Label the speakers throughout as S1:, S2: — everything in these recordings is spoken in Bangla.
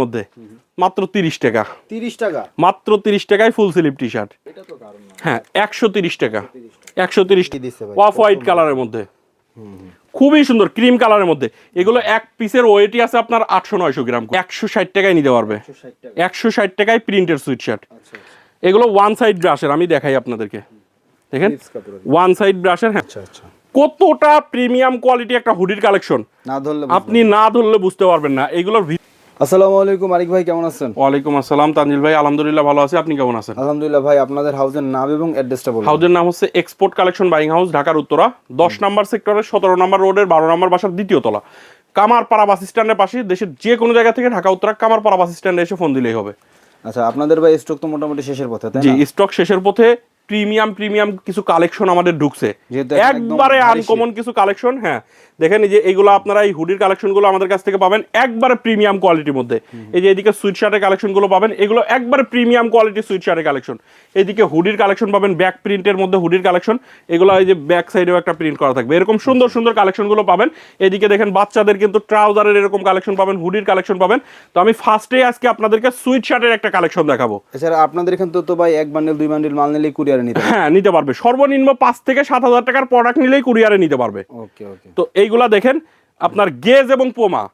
S1: মধ্যে। মাত্র তিরিশ টাকা।
S2: তিরিশ টাকা?
S1: মাত্র তিরিশ টাকায় ফুল স্লিভ টি শার্ট হ্যাঁ একশো তিরিশ টাকা। একশো তিরিশ? অফ হোয়াইট কালারের মধ্যে। খুবই সুন্দর ক্রিম কালারের মধ্যে। এগুলো এক পিসের ওয়েটই আছে আপনার আটশো নয়শো গ্রাম। একশো ষাট টাকায় নিতে পারবে। একশো ষাট টাকায় প্রিন্টের সুইট শার্ট এগুলো ওয়ান সাইড ব্রাশের আমি দেখাই আপনাদেরকে। দেখেন? ওয়ান সাইড ব্রাশের হ্যাঁ।
S2: আচ্ছা আচ্ছা।
S1: কতটা প্রিমিয়াম কোয়ালিটি একটা হুডির কালেকশন আপনি না ধরলে বুঝতে পারবেন না। এগুলোর
S2: আসসালামু আলাইকুম আরিক ভাই কেমন আছেন?
S1: ওয়ালাইকুম আসসালাম তানজিল ভাই আলহামদুলিল্লাহ ভালো আছি। আপনি কেমন আছেন?
S2: আলহামদুলিল্লাহ ভাই আপনাদের হাউসের নাম এবং অ্যাড্রেসটা বলুন।
S1: হাউজের নাম হচ্ছে এক্সপোর্ট কালেকশন বাইং হাউস ঢাকার উত্তরা। দশ নম্বর সেক্টরের সতেরো নম্বর রোডের বারো নম্বর বাসার দ্বিতীয় তলা। কামারপাড়া বাস স্ট্যান্ডের পাশে দেশের যে কোনো জায়গা থেকে ঢাকা উত্তরা কামারপাড়া বাস স্ট্যান্ডে এসে ফোন দিলেই হবে।
S2: আচ্ছা আপনাদের ভাই স্টক তো মোটামুটি শেষের পথে তাই
S1: জি স্টক শেষের পথে প্রিমিয়াম প্রিমিয়াম কিছু কালেকশন আমাদের ঢুকছে। একবারে আনকমন কিছু কালেকশন হ্যাঁ। দেখেন এই যে এইগুলো আপনারা এই হুডির কালেকশনগুলো আমাদের কাছ থেকে পাবেন একবারে প্রিমিয়াম কোয়ালিটির মধ্যে। এই যে এদিকে সুইট শার্টের কালেকশনগুলো পাবেন এগুলো একবারে প্রিমিয়াম কোয়ালিটি সুইট শার্টের কালেকশন এইদিকে হুডির কালেকশন পাবেন ব্যাক প্রিন্টের মধ্যে হুডির কালেকশন এগুলো এই যে ব্যাক সাইডেও একটা প্রিন্ট করা থাকবে। এরকম সুন্দর সুন্দর কালেকশনগুলো পাবেন। এদিকে দেখেন বাচ্চাদের কিন্তু ট্রাউজারের এরকম কালেকশন পাবেন হুডির কালেকশন পাবেন। তো আমি ফার্স্টে আজকে আপনাদেরকে সুইট শার্টের একটা কালেকশন দেখাবো।
S2: এছাড়া আপনাদের এখান তো ভাই এক বান্ডেল দুই বান্ডেল মাল নিলেই কুরিয়ারে নিতে
S1: হ্যাঁ নিতে পারবে। সর্বনিম্ন পাঁচ থেকে সাত হাজার টাকার প্রোডাক্ট নিলেই কুরিয়ারে নিতে পারবে।
S2: ওকে ওকে
S1: তো এইগুলা দেখেন আপনার গেজ এবং পোমা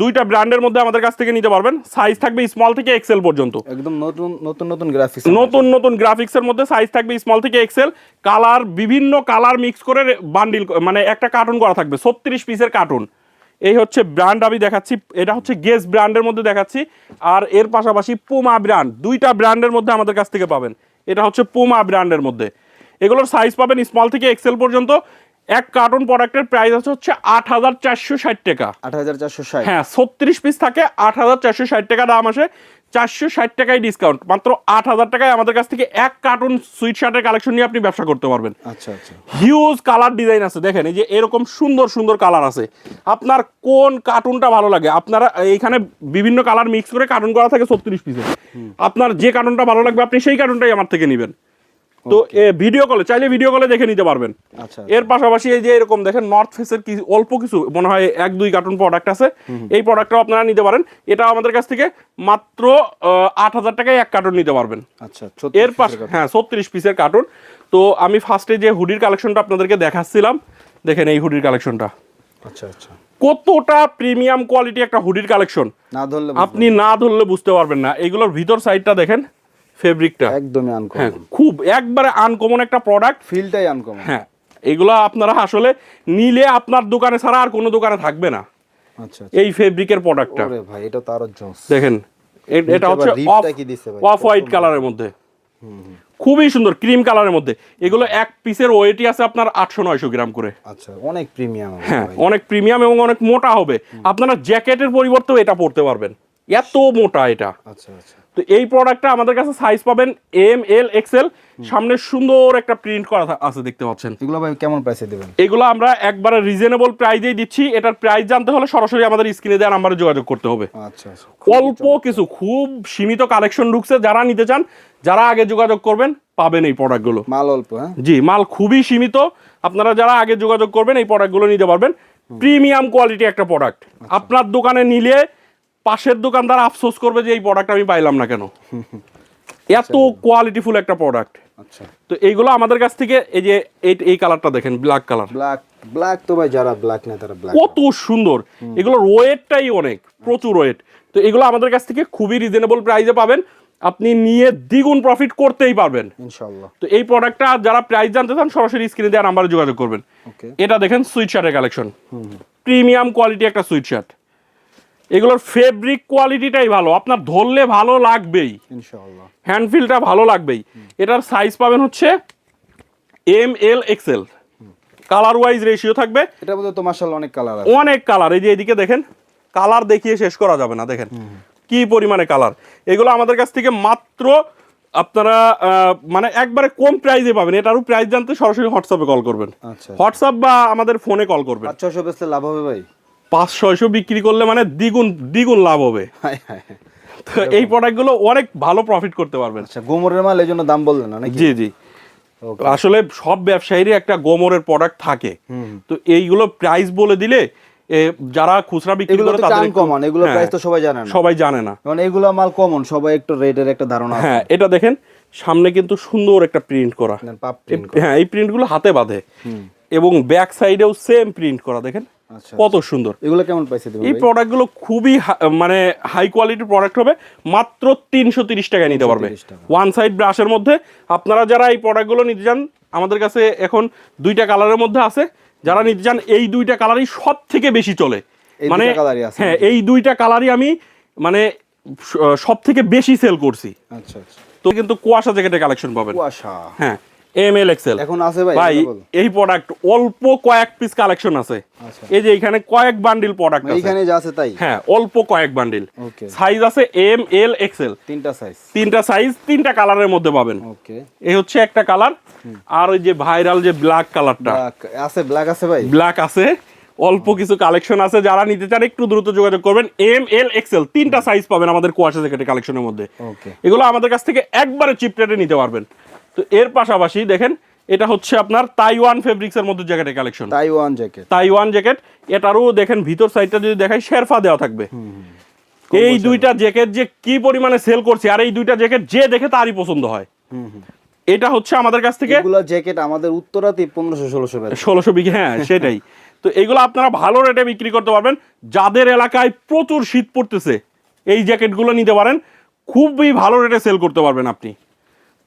S1: দুইটা ব্র্যান্ডের মধ্যে আমাদের কাছ থেকে নিতে পারবেন। সাইজ থাকবে স্মল থেকে এক্সেল পর্যন্ত।
S2: একদম নতুন নতুন নতুন গ্রাফিক্স
S1: নতুন নতুন গ্রাফিক্সের মধ্যে সাইজ থাকবে স্মল থেকে এক্সেল কালার বিভিন্ন কালার মিক্স করে বান্ডিল মানে একটা কার্টুন করা থাকবে ছত্রিশ পিসের কার্টুন এই হচ্ছে ব্র্যান্ড আমি দেখাচ্ছি এটা হচ্ছে গেস ব্র্যান্ডের মধ্যে দেখাচ্ছি। আর এর পাশাপাশি পুমা ব্র্যান্ড দুইটা ব্র্যান্ডের মধ্যে আমাদের কাছ থেকে পাবেন। এটা হচ্ছে পুমা ব্র্যান্ডের মধ্যে। এগুলোর সাইজ পাবেন স্মল থেকে এক্সেল পর্যন্ত। এক কার্টুন প্রোডাক্টের প্রাইস আছে হচ্ছে আট হাজার চারশো ষাট টাকা।
S2: আট হাজার চারশো ষাট।
S1: হ্যাঁ ছত্রিশ পিস থাকে আট হাজার চারশো ষাট টাকা দাম আসে। চারশো ষাট টাকায় ডিসকাউন্ট মাত্র আট হাজার টাকায় আমাদের কাছ থেকে এক কার্টুন সুইট শার্টের কালেকশন নিয়ে আপনি ব্যবসা করতে পারবেন।
S2: আচ্ছা আচ্ছা।
S1: হিউজ কালার ডিজাইন আছে দেখেন এই যে এরকম সুন্দর সুন্দর কালার আছে। আপনার কোন কার্টুনটা ভালো লাগে? আপনারা এইখানে বিভিন্ন কালার মিক্স করে কার্টুন করা থাকে ছত্রিশ পিসে আপনার যে কার্টুনটা ভালো লাগবে আপনি সেই কার্টুনটাই আমার থেকে নেবেন। তো ভিডিও কলে চাইলে ভিডিও কলে দেখে নিতে পারবেন।
S2: আচ্ছা
S1: এর পাশাপাশি এই যে এরকম দেখেন নর্থ ফেসের কি অল্প কিছু মনে হয় এক দুই কার্টুন প্রোডাক্ট আছে। এই প্রোডাক্টটাও আপনারা নিতে পারেন। এটা আমাদের কাছ থেকে মাত্র আট হাজার টাকায় এক কার্টুন নিতে পারবেন।
S2: আচ্ছা
S1: এর পাশে হ্যাঁ ছত্রিশ পিসের কার্টুন তো আমি ফার্স্টে যে হুডির কালেকশনটা আপনাদেরকে দেখাচ্ছিলাম দেখেন এই হুডির কালেকশনটা
S2: আচ্ছা আচ্ছা।
S1: কতটা প্রিমিয়াম কোয়ালিটি একটা হুডির কালেকশন
S2: না ধরলে
S1: আপনি না ধরলে বুঝতে পারবেন না। এগুলোর ভিতর সাইডটা দেখেন। ফেব্রিকটা
S2: একদমই
S1: হ্যাঁ
S2: আনকমন
S1: খুব একবারে আনকমন একটা প্রোডাক্ট
S2: ফিলটাই আনকমন
S1: হ্যাঁ এগুলো আপনারা আসলে নিলে আপনার দোকানে ছাড়া আর কোনো দোকানে থাকবে না।
S2: আচ্ছা
S1: এই ফেব্রিকের প্রোডাক্টটা
S2: ওরে ভাই এটা তো আরও জোস।
S1: দেখেন এটা হচ্ছে? অফ হোয়াইট কালারের মধ্যে। খুবই সুন্দর ক্রিম কালারের মধ্যে। এগুলো এক পিসের ওয়েটই আছে আপনার আটশো নয়শো গ্রাম করে।
S2: আচ্ছা অনেক প্রিমিয়াম
S1: হ্যাঁ অনেক প্রিমিয়াম এবং অনেক মোটা হবে। আপনারা জ্যাকেটের পরিবর্তেও এটা পরতে পারবেন। এত মোটা এটা।
S2: আচ্ছা আচ্ছা।
S1: তো এই প্রোডাক্টটা আমাদের কাছে সাইজ পাবেন এম এল এক্সেল সামনে সুন্দর একটা প্রিন্ট করা আছে দেখতে পাচ্ছেন।
S2: এগুলো ভাই কেমন প্রাইসে দিবেন?
S1: এগুলো আমরা একবারে রিজনেবল প্রাইজেই দিচ্ছি। এটার প্রাইস জানতে হলে সরাসরি আমাদের স্ক্রিনে দেওয়া নাম্বারে যোগাযোগ করতে হবে।
S2: আচ্ছা আচ্ছা।
S1: অল্প কিছু খুব সীমিত কালেকশন ঢুকছে যারা নিতে চান যারা আগে যোগাযোগ করবেন পাবেন এই প্রোডাক্টগুলো
S2: মাল অল্প হ্যাঁ?
S1: জি মাল খুবই সীমিত। আপনারা যারা আগে যোগাযোগ করবেন এই প্রোডাক্টগুলো নিতে পারবেন। প্রিমিয়াম কোয়ালিটি একটা প্রোডাক্ট আপনার দোকানে নিলে পাশের দোকানদার আফসোস করবে যে এই প্রোডাক্ট আমি পাইলাম না কেন? এত কোয়ালিটিফুল একটা প্রোডাক্ট
S2: আচ্ছা।
S1: তো এইগুলো আমাদের কাছ থেকে এই যে এই কালারটা দেখেন ব্ল্যাক কালার
S2: ব্ল্যাক ব্ল্যাক তো ভাই যারা ব্ল্যাক না তারা ব্ল্যাক
S1: কত সুন্দর। এগুলোর ওয়েটটাই অনেক প্রচুর ওয়েট তো এগুলো আমাদের কাছ থেকে খুবই রিজনেবল প্রাইসে পাবেন। আপনি নিয়ে দ্বিগুণ প্রফিট করতেই পারবেন।
S2: ইনশাআল্লাহ।
S1: তো এই প্রোডাক্টটা যারা প্রাইস জানতে চান সরাসরি স্ক্রিনে দেওয়া নাম্বারে যোগাযোগ করবেন। এটা দেখেন সুইট শার্টের কালেকশন প্রিমিয়াম কোয়ালিটি একটা সুইট শার্ট এগুলোর ফেব্রিক কোয়ালিটিটাই ভালো। আপনার ধরলে ভালো লাগবেই।
S2: ইনশাআল্লাহ।
S1: হ্যান্ডফিলটা ভালো লাগবেই। এটার সাইজ পাবেন হচ্ছে M L XL colour wise ratio থাকবে।
S2: এটা মধ্যে তো মাশাআল্লাহ অনেক কালার আছে।
S1: অনেক কালার এই যে এদিকে দেখেন কালার দেখিয়ে শেষ করা যাবে না দেখেন। কি পরিমাণে কালার এগুলো আমাদের কাছ থেকে মাত্র আপনারা মানে একবারে কম প্রাইসে পাবেন। এটারও প্রাইস জানতে সরাসরি হোয়াটসঅ্যাপে কল করবেন।
S2: আচ্ছা।
S1: হোয়াটসঅ্যাপ বা আমাদের ফোনে কল করবেন।
S2: পাঁচ ছশো বেচলে লাভ হবে ভাই?
S1: পাঁচ ছয়শো বিক্রি করলে মানে দ্বিগুণ দ্বিগুণ লাভ হবে। তো এই প্রোডাক্টগুলো অনেক ভালো প্রফিট করতে পারবেন।
S2: আচ্ছা গোমরের মাল এই জন্য দাম বললেন না
S1: জি জি। আসলে সব ব্যবসায়ীরই একটা গোমরের প্রোডাক্ট থাকে। তো এইগুলো প্রাইস বলে দিলে যারা খুচরা বিক্রি করে তাদের
S2: কমান এগুলো প্রাইস তো সবাই জানে না।
S1: সবাই জানে না।
S2: কারণ এগুলো মাল কমন সবাই একটু রেটের একটা ধারণা
S1: হ্যাঁ এটা দেখেন সামনে কিন্তু সুন্দর একটা প্রিন্ট করা। হ্যাঁ এই প্রিন্টগুলো হাতে বাঁধে। এবং ব্যাক সাইডেও সেম প্রিন্ট করা দেখেন। কত সুন্দর।
S2: এগুলো কেমন পাইছে
S1: এই প্রোডাক্টগুলো খুবই মানে হাই কোয়ালিটির প্রোডাক্ট হবে মাত্র তিনশো তিরিশ টাকায় নিতে পারবে। ওয়ান সাইড ব্রাশের মধ্যে আপনারা যারা এই প্রোডাক্টগুলো নিতে চান আমাদের কাছে এখন দুইটা কালারের মধ্যে আছে। যারা নিতে চান এই দুইটা কালারই সব থেকে বেশি চলে। মানে হ্যাঁ এই দুইটা কালারই আমি মানে সব থেকে বেশি সেল করছি।
S2: আচ্ছা আচ্ছা।
S1: তো কিন্তু কুয়াশা জ্যাকেটের কালেকশন পাবেন।
S2: কুয়াশা।
S1: হ্যাঁ। এম এল এক্সেল
S2: এখন আছে ভাই
S1: ভাই এই প্রোডাক্ট অল্প কয়েক পিস কালেকশন আছে।
S2: আচ্ছা।
S1: এই যে এখানে কয়েক বান্ডিল প্রোডাক্ট আছে।
S2: এইখানে যা আছে তাই?
S1: হ্যাঁ অল্প কয়েক বান্ডিল সাইজ আছে এম এল এক্সেল
S2: তিনটা সাইজ
S1: তিনটা সাইজ তিনটা কালারের মধ্যে পাবেন।
S2: ওকে
S1: এই হচ্ছে একটা কালার আর ওই যে ভাইরাল যে ব্ল্যাক কালারটা
S2: আছে ব্ল্যাক আছে ভাই?
S1: ব্ল্যাক আছে। অল্প কিছু কালেকশন আছে। যারা নিতে চান একটু দ্রুত যোগাযোগ করবেন। এম এল এক্সেল তিনটা সাইজ পাবেন আমাদের কুয়াশা জ্যাকেটের কালেকশনের মধ্যে। এগুলো আমাদের কাছ থেকে একবারে চিপ রেটে নিতে পারবেন। তো এর পাশাপাশি দেখেন এটা হচ্ছে আপনার তাইওয়ান ফেব্রিক্স এর মধ্যে জ্যাকেটের collection
S2: Taiwan jacket
S1: Taiwan jacket এটারও দেখেন ভিতর সাইডটা যদি দেখাই শেরফা দেওয়া থাকবে। এই দুইটা জ্যাকেট যে কি পরিমাণে সেল করছে আর এই দুইটা জ্যাকেট যে দেখে তারই পছন্দ হয়। এটা হচ্ছে আমাদের কাছ থেকে
S2: এগুলো জ্যাকেট আমাদের উত্তরাতে পনেরোশো ষোলোশো ব্যাচ
S1: ষোলোশো বিঘে হ্যাঁ সেটাই। তো এগুলো আপনারা ভালো রেটে বিক্রি করতে পারবেন। যাদের এলাকায় প্রচুর শীত পড়তেছে এই জ্যাকেটগুলো নিতে পারেন। খুবই ভালো রেটে সেল করতে পারবেন আপনি।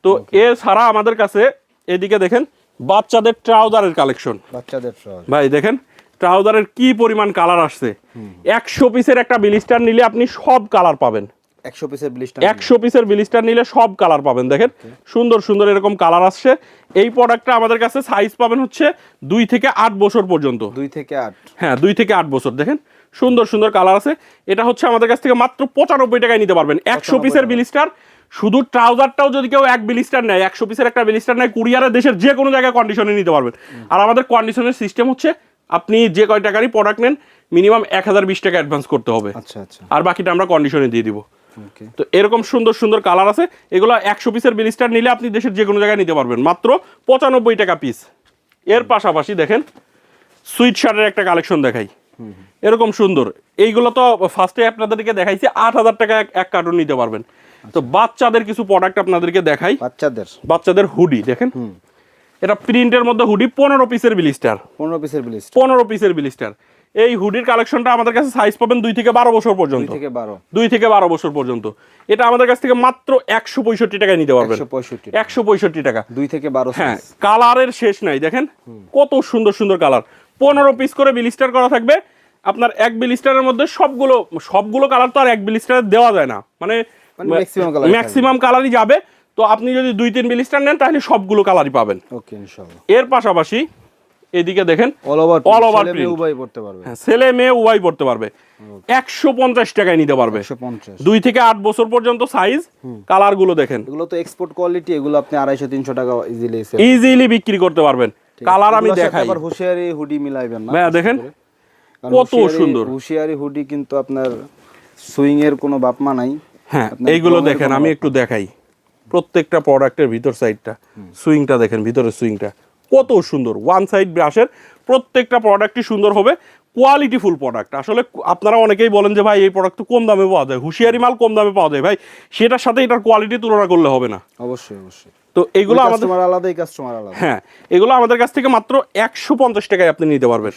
S1: তো এছাড়া আমাদের কাছে এদিকে দেখেন বাচ্চাদের ট্রাউজারের কালেকশন।
S2: বাচ্চাদের
S1: ভাই দেখেন ট্রাউজারের কি পরিমাণ কালার আসছে। একশো পিসের একটা বিলিস্টার নিলে আপনি সব কালার পাবেন।
S2: একশো পিসের ব্লিস্টার
S1: একশো পিসের বিলিস্টার নিলে সব কালার পাবেন। দেখেন সুন্দর সুন্দর এরকম কালার আসছে। এই প্রোডাক্টটা আমাদের কাছে সাইজ পাবেন হচ্ছে দুই থেকে আট বছর পর্যন্ত।
S2: দুই থেকে আট।
S1: হ্যাঁ দুই থেকে আট বছর। দেখেন সুন্দর সুন্দর কালার আছে। এটা হচ্ছে আমাদের কাছ থেকে মাত্র পঁচানব্বই টাকায় নিতে পারবেন। একশো পিসের বিলিস্টার শুধু ট্রাউজারটাও যদি কেউ এক বিলিস্টার নেয় একশো পিসের একটা বিলিস্টার নেয় কুরিয়ারের দেশের যে কোনো জায়গায় কন্ডিশনে নিতে পারবেন। আর আমাদের কন্ডিশনের সিস্টেম হচ্ছে আপনি যে কয় টাকারই প্রোডাক্ট নেন মিনিমাম এক হাজার বিশ টাকা অ্যাডভান্স করতে হবে।
S2: আচ্ছা আচ্ছা।
S1: আর বাকিটা আমরা কন্ডিশনে দিয়ে দিব। তো এরকম সুন্দর সুন্দর কালার আছে। এগুলো একশো পিসের বিলিস্টার নিলে আপনি দেশের যে কোনো জায়গায় নিতে পারবেন। মাত্র পঁচানব্বই টাকা পিস এর পাশাপাশি দেখেন সুইট শার্টের একটা কালেকশন দেখাই। এরকম সুন্দর। এইগুলো তো ফার্স্টে আপনাদেরকে দেখাইছি আট হাজার টাকা এক কার্টুন নিতে পারবেন। তো বাচ্চাদের কিছু প্রোডাক্ট আপনাদেরকে দেখাই।
S2: বাচ্চাদের।
S1: বাচ্চাদের হুডি দেখেন? এটা প্রিন্টের মধ্যে হুডি পনেরো পিসের বিলিস্টার
S2: পনেরো পিসের ব্লিস্টার
S1: পনেরো পিসের বিলিস্টার এই হুডির কালেকশনটা আমাদের কাছে সাইজ পাবেন দুই থেকে বারো বছর পর্যন্ত।
S2: থেকে বারো।
S1: দুই থেকে বারো বছর পর্যন্ত। এটা আমাদের কাছ থেকে মাত্র একশো পঁয়ষট্টি টাকায় নিতে পারবেন।
S2: একশো পঁয়ষট্টি
S1: টাকা।
S2: দুই থেকে বারো
S1: হ্যাঁ কালারের শেষ নাই দেখেন? কত সুন্দর সুন্দর কালার পনেরো পিস করে বিলিস্টার করা থাকবে। আপনার এক বিলিস্টারের মধ্যে সবগুলো সবগুলো কালার তো আর এক বিলিস্টারে দেওয়া যায় না। মানে ম্যাক্সিমাম কালারই যাবে। তো আপনি যদি দুই তিন বিলিস্টার নেন তাহলে সবগুলো কালারই পাবেন।
S2: ওকে ইনশাআল্লাহ।
S1: এর পাশাপাশি এদিকে দেখেন
S2: অল ওভার। উভয় পড়তে পারবে।
S1: হ্যাঁ, ছেলে মেয়ে উভয় পড়তে পারবে। একশো পঞ্চাশ টাকায় নিতে পারবে।
S2: একশো পঞ্চাশ।
S1: দুই থেকে আট বছর পর্যন্ত সাইজ কালারগুলো দেখেন।
S2: এগুলো তো এক্সপোর্ট কোয়ালিটি এগুলো আপনি আড়াইশো তিনশো টাকা ইজিলি
S1: ইজিলি বিক্রি করতে পারবেন। কালার আমি দেখাই।
S2: আবার হুঁশিয়ারি হুডি মিলাইবেন না
S1: দেখেন কত সুন্দর।
S2: হুঁশিয়ারি হুডি কিন্তু আপনার সুইং এর কোনো বাপমা নাই।
S1: হ্যাঁ এইগুলো দেখেন আমি একটু দেখাই। প্রত্যেকটা প্রোডাক্টের ভিতর সাইডটা সুইংটা দেখেন ভিতরের সুইংটা। কত সুন্দর ওয়ান সাইড ব্রাশের প্রত্যেকটা প্রোডাক্টই সুন্দর হবে কোয়ালিটি ফুল প্রোডাক্ট আসলে আপনারা অনেকেই বলেন যে ভাই এই প্রোডাক্ট তো কম দামে পাওয়া যায়। হুঁশিয়ারি মাল কম দামে পাওয়া যায়। ভাই সেটার সাথে এটার কোয়ালিটি তুলনা করলে হবে না।
S2: অবশ্যই অবশ্যই।
S1: তো এগুলো আমাদের
S2: কাস্টমার আলাদা এই কাস্টমার আলাদা।
S1: হ্যাঁ এগুলো আমাদের কাছ থেকে মাত্র একশো পঞ্চাশ টাকায় আপনি নিতে পারবেন।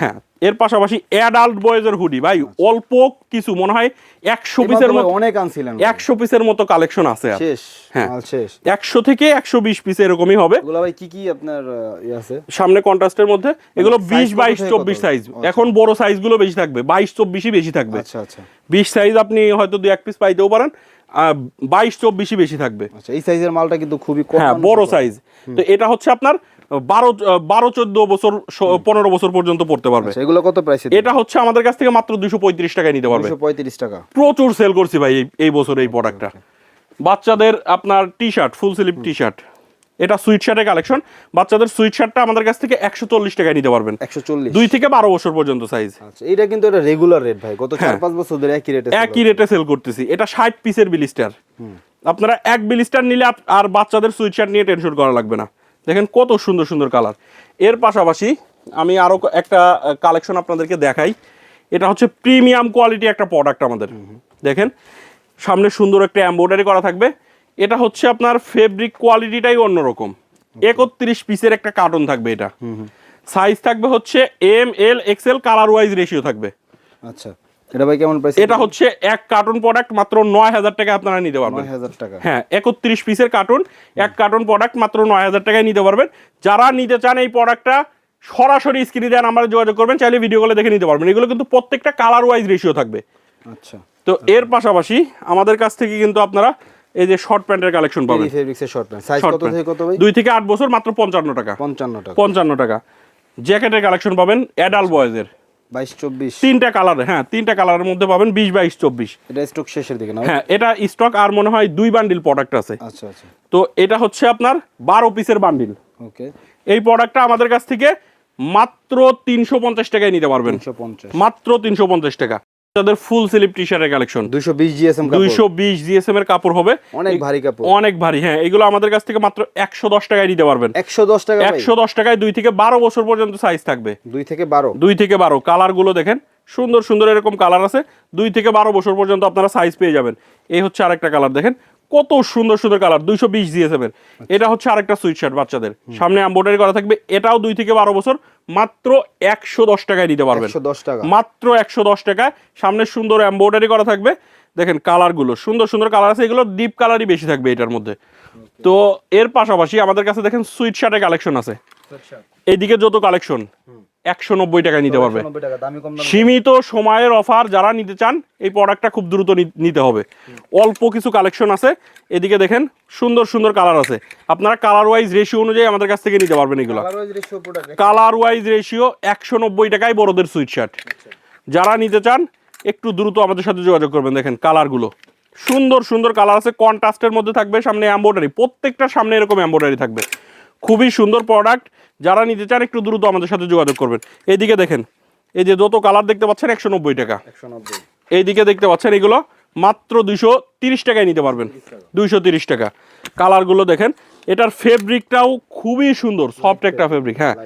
S1: হ্যাঁ এর পাশাপাশি অ্যাডাল্ট বয়েজের হুডি ভাই অল্প কিছু মনে হয় একশো পিসের মতো
S2: অনেক আনছিলেন
S1: একশো পিসের মতো কালেকশন আছে।
S2: শেষ
S1: হ্যাঁ।
S2: শেষ।
S1: একশো থেকে একশো বিশ পিস এরকমই হবে।
S2: এগুলো ভাই কি কি আপনার ইয়ে আছে?
S1: সামনে কন্ট্রাস্টের মধ্যে এগুলো
S2: size
S1: বিশ বাইশ চব্বিশ সাইজ
S2: আচ্ছা।
S1: এখন বড় সাইজগুলো বেশি থাকবে বাইশ চব্বিশই বেশি থাকবে।
S2: আচ্ছা আচ্ছা।
S1: বিশ সাইজ আপনি হয়তো দু এক পিস পাইতেও পারেন। বাইশ চব্বিশই বেশি থাকবে।
S2: আচ্ছা এই সাইজের মালটা কিন্তু খুবই
S1: হ্যাঁ বড় সাইজ তো এটা হচ্ছে আপনার বারো বারো চোদ্দ বছর পনেরো বছর পর্যন্ত পড়তে পারবে।
S2: আচ্ছা এগুলো কত প্রাইস
S1: এটা হচ্ছে আমাদের কাছ থেকে মাত্র দুশো পঁয়ত্রিশ টাকায় নিতে পারবে।
S2: পঁয়ত্রিশ টাকা।
S1: প্রচুর সেল করছি ভাই এই- এই বছর এই প্রোডাক্টটা বাচ্চাদের আপনার T shirt full sleeve T shirt এটা সুইট শার্টের কালেকশন বাচ্চাদের সুইট শার্টটা আমাদের কাছ থেকে একশো চল্লিশ টাকায় নিতে পারবেন।
S2: একশো চল্লিশ।
S1: দুই থেকে বারো বছর পর্যন্ত সাইজ
S2: আচ্ছা এটা কিন্তু এটা রেগুলার রেট ভাই। গত চার
S1: হ্যাঁ।
S2: পাঁচ বছর ধরে একই রেটে
S1: একই রেটে সেল করতেছি। এটা ষাট পিসের বিলিস্টার আপনারা এক বিলিস্টার নিলে আর বাচ্চাদের সুইট শার্ট নিয়ে টেনশন করা লাগবে না। দেখেন কত সুন্দর সুন্দর কালারের পাশাপাশি আমি আরও একটা কালেকশন আপনাদেরকে দেখাই। এটা হচ্ছে প্রিমিয়াম কোয়ালিটি একটা প্রোডাক্ট আমাদের। দেখেন সামনে সুন্দর একটা এমব্রয়ডারি করা থাকবে। এটা হচ্ছে আপনার ফেব্রিক কোয়ালিটিটাই অন্যরকম। একত্রিশ পিসের একটা কার্টন থাকবে এটা। সাইজ থাকবে হচ্ছে M L XL colour wise ratio থাকবে।
S2: আচ্ছা এটা ভাই কেমন প্রাইস
S1: এটা হচ্ছে এক কার্টন প্রোডাক্ট মাত্র নয় হাজার টাকা আপনারা নিতে পারবেন।
S2: নয় হাজার টাকা।
S1: হ্যাঁ একত্রিশ পিসের কার্টুন এক কার্টুন প্রোডাক্ট মাত্র নয় হাজার টাকায় নিতে পারবেন। যারা নিতে চান এই প্রোডাক্টটা সরাসরি স্ক্রিনে দেওয়া নাম্বারে যোগাযোগ করবেন চাইলে ভিডিও কলে দেখে নিতে পারবেন। এগুলো কিন্তু প্রত্যেকটা কালার ওয়াইজ রেশিও থাকবে।
S2: আচ্ছা।
S1: তো এর পাশাপাশি আমাদের কাছ থেকে কিন্তু আপনারা এই যে শর্ট প্যান্টের কালেকশন পাবেন।
S2: ফেব্রিক্সের শর্ট প্যান্ট সাইজ কত থেকে কত ভাই?
S1: দুই থেকে আট বছর মাত্র পঞ্চান্ন টাকা।
S2: পঞ্চান্ন টাকা।
S1: পঞ্চান্ন টাকা। জ্যাকেটের কালেকশন পাবেন অ্যাডাল্ট বয়েজের
S2: বাইশ চব্বিশ।
S1: তিনটা কালার হ্যাঁ তিনটা কালারের মধ্যে পাবেন বিশ বাইশ চব্বিশ।
S2: এটা স্টক শেষের দিকে না
S1: হ্যাঁ এটা স্টক আর মনে হয় দুই বান্ডিল প্রোডাক্ট আছে।
S2: আচ্ছা আচ্ছা।
S1: তো এটা হচ্ছে আপনার বারো পিসের বান্ডিল
S2: ওকে।
S1: এই প্রোডাক্টটা আমাদের কাছ থেকে মাত্র তিনশো পঞ্চাশ টাকায় নিতে পারবেন।
S2: তিনশো পঞ্চাশ।
S1: মাত্র তিনশো পঞ্চাশ টাকা। তাদের ফুল স্লিপ টি শার্টের কালেকশন
S2: দুইশো বিশ জিএসএম
S1: দুইশো বিশ জিএসএম এর কাপড় হবে।
S2: অনেক ভারী কাপড়।
S1: অনেক ভারী হ্যাঁ। এগুলো আমাদের কাছ থেকে মাত্র একশো দশ টাকায় নিতে পারবেন।
S2: একশো দশ টাকা ভাই।
S1: একশো দশ টাকায় দুই থেকে বারো বছর পর্যন্ত সাইজ থাকবে।
S2: দুই থেকে বারো।
S1: দুই থেকে বারো। কালারগুলো দেখেন সুন্দর সুন্দর এরকম কালার আছে। দুই থেকে বারো বছর পর্যন্ত আপনারা সাইজ পেয়ে যাবেন। এই হচ্ছে আরেকটা কালার দেখেন। কত সুন্দর সুন্দর কালার দুইশো বিশ জিএসএম এর। এটা হচ্ছে আরেকটা সুইট শার্ট বাচ্চাদের সামনে এম্বয়ডারি করা থাকবে। এটাও দুই থেকে বারো বছর। মাত্র একশো দশ টাকায় নিতে পারবেন।
S2: টাকা।
S1: মাত্র একশো দশ টাকায়। সামনে সুন্দর এম্বয়ডারি করা থাকবে। দেখেন কালারগুলো সুন্দর সুন্দর কালার আছে। এগুলো ডিপ কালারই বেশি থাকবে এটার মধ্যে। তো এর পাশাপাশি আমাদের কাছে দেখেন সুইট শার্টের কালেকশন আছে এইদিকে যত কালেকশন একশো নব্বই টাকায় নিতে পারবে।
S2: টাকা
S1: সীমিত সময়ের অফার যারা নিতে চান এই প্রোডাক্টটা খুব দ্রুত নিতে হবে। অল্প কিছু কালেকশন আছে। এদিকে দেখেন সুন্দর সুন্দর কালার আছে। আপনারা কালার ওয়াইজ রেশিও অনুযায়ী আমাদের কাছ থেকে নিতে পারবেন এগুলো।
S2: কালার ওয়াইজ রেশিও
S1: একশো নব্বই টাকায় বড়দের সুইট শার্ট যারা নিতে চান একটু দ্রুত আমাদের সাথে যোগাযোগ করবেন। দেখেন কালারগুলো সুন্দর সুন্দর কালার আছে। কন্ট্রাস্টের মধ্যে থাকবে সামনে এম্বয়ডারি প্রত্যেকটা সামনে এরকম এম্বয়ডারি থাকবে। খুবই সুন্দর প্রোডাক্ট যারা নিতে চান একটু দ্রুত আমাদের সাথে যোগাযোগ করবেন। এইদিকে দেখেন এই যে যত কালার দেখতে পাচ্ছেন একশো নব্বই টাকা। এইদিকে দেখতে পাচ্ছেন এগুলো মাত্র দুইশো তিরিশ টাকায় নিতে পারবেন। দুইশো তিরিশ টাকা। কালারগুলো দেখেন এটার ফেব্রিকটাও খুবই সুন্দর সফট একটা ফেব্রিক হ্যাঁ।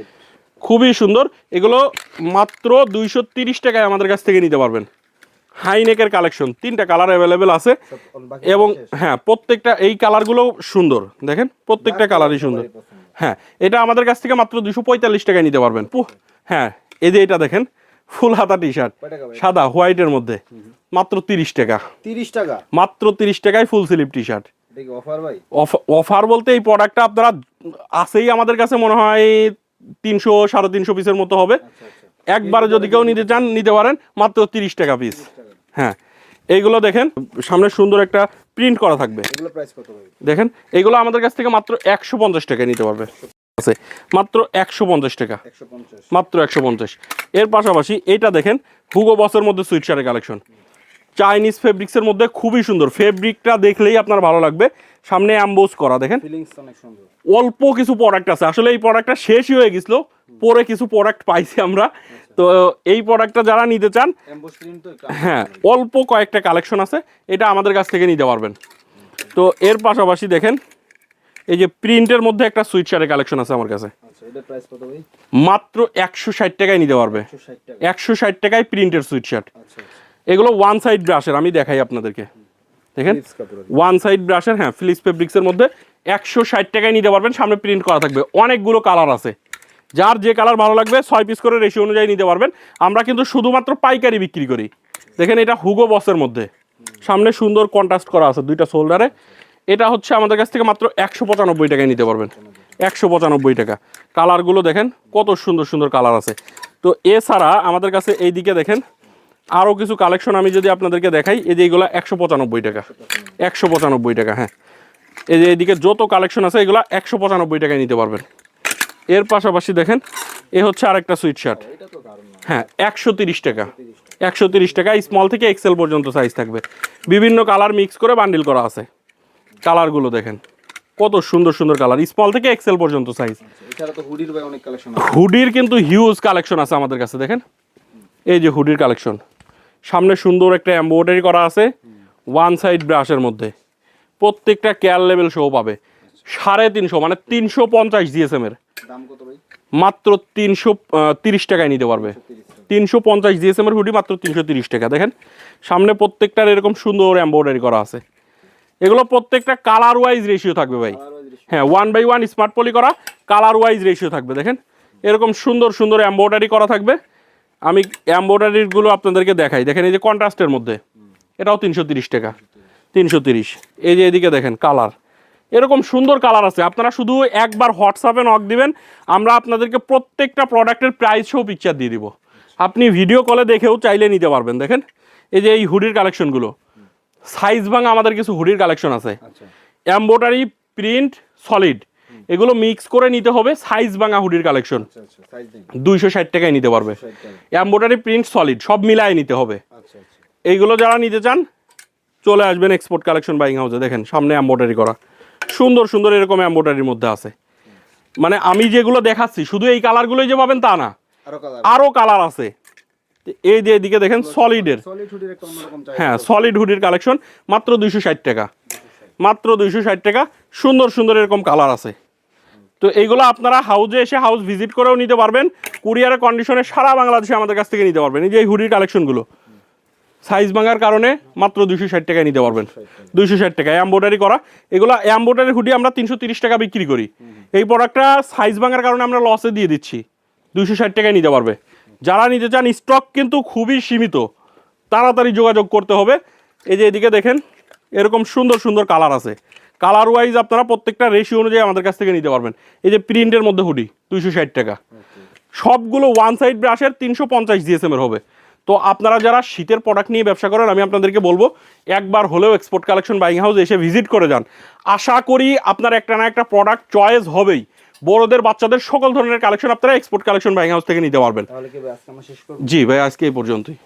S1: খুবই সুন্দর এগুলো মাত্র দুইশো তিরিশ টাকায় আমাদের কাছ থেকে নিতে পারবেন। হাইনেকের কালেকশন তিনটা কালার অ্যাভেলেবেল আছে। এবং হ্যাঁ প্রত্যেকটা এই কালারগুলো সুন্দর দেখেন প্রত্যেকটা কালারই সুন্দর। হ্যাঁ এটা আমাদের কাছ থেকে মাত্র দুশো পঁয়তাল্লিশ টাকায় নিতে পারবেন। হ্যাঁ এই যে এটা দেখেন ফুল হাতা টি শার্ট? সাদা হোয়াইটের মধ্যে। মাত্র তিরিশ টাকা।
S2: তিরিশ টাকা?
S1: মাত্র তিরিশ টাকায় full sleeve T shirt
S2: offer
S1: offer বলতে এই প্রোডাক্টটা আপনারা আছেই আমাদের কাছে মনে হয় তিনশো সাড়ে তিনশো পিসের মতো হবে।
S2: আচ্ছা আচ্ছা।
S1: একবারে যদি কেউ নিতে চান নিতে পারেন মাত্র তিরিশ টাকা পিস হ্যাঁ এইগুলো দেখেন সামনে সুন্দর একটা প্রিন্ট করা থাকবে। দেখেন এগুলো আমাদের কাছ থেকে মাত্র একশো পঞ্চাশ টাকায় নিতে পারবে। আছে মাত্র একশো পঞ্চাশ টাকা। মাত্র একশো পঞ্চাশ। এর পাশাপাশি এটা দেখেন হুগো বসের মধ্যে সুইট শার্টের কালেকশন চাইনিজ ফেব্রিক্সের মধ্যে খুবই সুন্দর। ফেব্রিকটা দেখলেই আপনার ভালো লাগবে। সামনে অ্যাম্বোজ করা দেখেন। অল্প কিছু প্রোডাক্ট আছে। আসলে এই প্রোডাক্টটা শেষই হয়ে গেছিল। পরে কিছু প্রোডাক্ট পাইছি আমরা। তো এই প্রোডাক্টটা যারা নিতে চান হ্যাঁ অল্প কয়েকটা কালেকশন আছে এটা আমাদের কাছ থেকে নিতে পারবেন। তো এর পাশাপাশি দেখেন এই যে প্রিন্টের মধ্যে একটা সুইট শার্টের কালেকশন আছে আমার কাছে।
S2: আচ্ছা
S1: মাত্র একশো ষাট টাকায় নিতে পারবে।
S2: একশো ষাট
S1: টাকায়? প্রিন্টের সুইট শার্ট
S2: আচ্ছা আচ্ছা।
S1: এগুলো ওয়ান সাইড ব্রাশের আমি দেখাই আপনাদেরকে। দেখেন ওয়ান সাইড ব্রাশের হ্যাঁ ফিলিপস ফেব্রিক্সের মধ্যে একশো ষাট টাকায় নিতে পারবেন সামনে প্রিন্ট করা থাকবে। অনেকগুলো কালার আছে। যার যে কালার ভালো লাগবে, ছয় পিস করে রেশিও অনুযায়ী নিতে পারবেন। আমরা কিন্তু শুধুমাত্র পাইকারি বিক্রি করি। দেখেন এটা হুগো বসের মধ্যে। সামনে সুন্দর কন্ট্রাস্ট করা আছে দুইটা শোল্ডারে এটা হচ্ছে আমাদের কাছ থেকে মাত্র একশো পঁচানব্বই টাকায় নিতে পারবেন। একশো পঁচানব্বই টাকা। কালারগুলো দেখেন, কত সুন্দর সুন্দর কালার আছে। তো এছাড়া আমাদের কাছে এই দিকে দেখেন, আরও কিছু কালেকশন আমি যদি আপনাদেরকে দেখাই, এই যে এইগুলো একশো পঁচানব্বই টাকা। একশো পঁচানব্বই টাকা হ্যাঁ। এই যে এদিকে যত কালেকশন আছে, এগুলো একশো পঁচানব্বই টাকায় নিতে পারবেন। এর পাশাপাশি দেখেন এ হচ্ছে আরেকটা সুইট শার্ট হ্যাঁ একশো তিরিশ টাকা। একশো তিরিশ টাকা স্মল থেকে এক্সেল পর্যন্ত সাইজ থাকবে। বিভিন্ন কালার মিক্স করে বান্ডিল করা আছে। কালারগুলো দেখেন কত সুন্দর সুন্দর কালার স্মল থেকে এক্সেল পর্যন্ত সাইজ
S2: হুডির
S1: কিন্তু হিউজ কালেকশন আছে আমাদের কাছে দেখেন। এই যে হুডির কালেকশন সামনে সুন্দর একটা এম্ব্রয়ডারি করা আছে ওয়ান সাইড ব্রাশের মধ্যে। প্রত্যেকটা কেয়ার লেভেল শো পাবে। সাড়ে তিনশো মানে তিনশো পঞ্চাশ জিএসএম এর।
S2: দাম কত ভাই?
S1: মাত্র তিনশো তিরিশ টাকায় নিতে পারবে। তিনশো পঞ্চাশ জিএসএম এর হুডি মাত্র তিনশো তিরিশ টাকা। দেখেন সামনে প্রত্যেকটার এরকম সুন্দর এম্ব্রয়ডারি করা আছে। এগুলো প্রত্যেকটা কালার ওয়াইজ রেশিও থাকবে ভাই। হ্যাঁ one by one smart poly করা কালার ওয়াইজ রেশিও থাকবে। দেখেন এরকম সুন্দর সুন্দর এম্ব্রয়ডারি করা থাকবে। আমি এম্ব্রয়ডারিগুলো আপনাদেরকে দেখাই। দেখেন এই যে কন্ট্রাস্টের মধ্যে। এটাও তিনশো তিরিশ টাকা। তিনশো তিরিশ। এই যে এদিকে দেখেন কালার এরকম সুন্দর কালার আছে। আপনারা শুধু একবার হোয়াটসঅ্যাপে নক দিবেন আমরা আপনাদেরকে প্রত্যেকটা প্রোডাক্টের প্রাইস সহ পিকচার দিয়ে দিব। আপনি ভিডিও কলে দেখেও চাইলে নিতে পারবেন দেখেন? এই যে এই হুডির কালেকশনগুলো সাইজ ভাঙা আমাদের কিছু হুডির কালেকশন আছে। এম্বোটারি প্রিন্ট সলিড এগুলো মিক্স করে নিতে হবে সাইজ ভাঙা হুডির কালেকশন
S2: আচ্ছা আচ্ছা
S1: দুইশো ষাট টাকায় নিতে পারবে। এম্বোটারি প্রিন্ট সলিড সব মিলায় নিতে হবে।
S2: আচ্ছা
S1: এইগুলো যারা নিতে চান চলে আসবেন এক্সপোর্ট কালেকশন বাইং হাউসে দেখেন সামনে এম্বোটারি করা। সুন্দর সুন্দর এরকম এম্বোটারির মধ্যে আছে। মানে আমি যেগুলো দেখাচ্ছি শুধু এই কালারগুলোই যে পাবেন তা না।
S2: আরও কালার
S1: আরও কালার আছে। এই যে এদিকে দেখেন সলিডের হ্যাঁ সলিড হুডির কালেকশন মাত্র দুইশো ষাট টাকা। মাত্র দুইশো ষাট টাকা সুন্দর সুন্দর এরকম কালার আছে। তো এইগুলো আপনারা হাউজে এসে হাউস ভিজিট করেও নিতে পারবেন। কুরিয়ারের কন্ডিশনে সারা বাংলাদেশে আমাদের কাছ থেকে নিতে পারবেন। এই যে এই হুডির কালেকশনগুলো সাইজ ভাঙার কারণে মাত্র দুইশো ষাট টাকায় নিতে পারবেন। দুইশো ষাট টাকা এম্বোডারি করা। এগুলো এম্বোডারি হুডি আমরা তিনশো তিরিশ টাকা বিক্রি করি। এই প্রোডাক্টটা সাইজ ভাঙার কারণে আমরা লসে দিয়ে দিচ্ছি। দুইশো ষাট টাকায় নিতে পারবে। যারা নিতে চান স্টক কিন্তু খুবই সীমিত। তাড়াতাড়ি যোগাযোগ করতে হবে। এই যে এদিকে দেখেন, এরকম সুন্দর সুন্দর কালার আছে। কালার ওয়াইজ আপনারা প্রত্যেকটা রেশিও অনুযায়ী আমাদের কাছ থেকে নিতে পারবেন। এই যে প্রিন্টের মধ্যে হুডি, দুইশো ষাট টাকা। সবগুলো ওয়ান সাইড ব্রাশের তিনশো পঞ্চাশ জিএসএম এর হবে। তো আপনারা যারা শীতের প্রোডাক্ট নিয়ে ব্যবসা করেন আমি আপনাদেরকে বলব একবার হলেও এক্সপোর্ট কালেকশন বাইং হাউস এসে ভিজিট করে যান। আশা করি আপনার একটা না একটা প্রোডাক্ট চয়েস হবেই। বড়দের বাচ্চাদের সকল ধরনের কালেকশন আপনারা এক্সপোর্ট কালেকশন বাইং হাউস থেকে নিতে পারবেন। জি ভাই আজকে এই পর্যন্তই।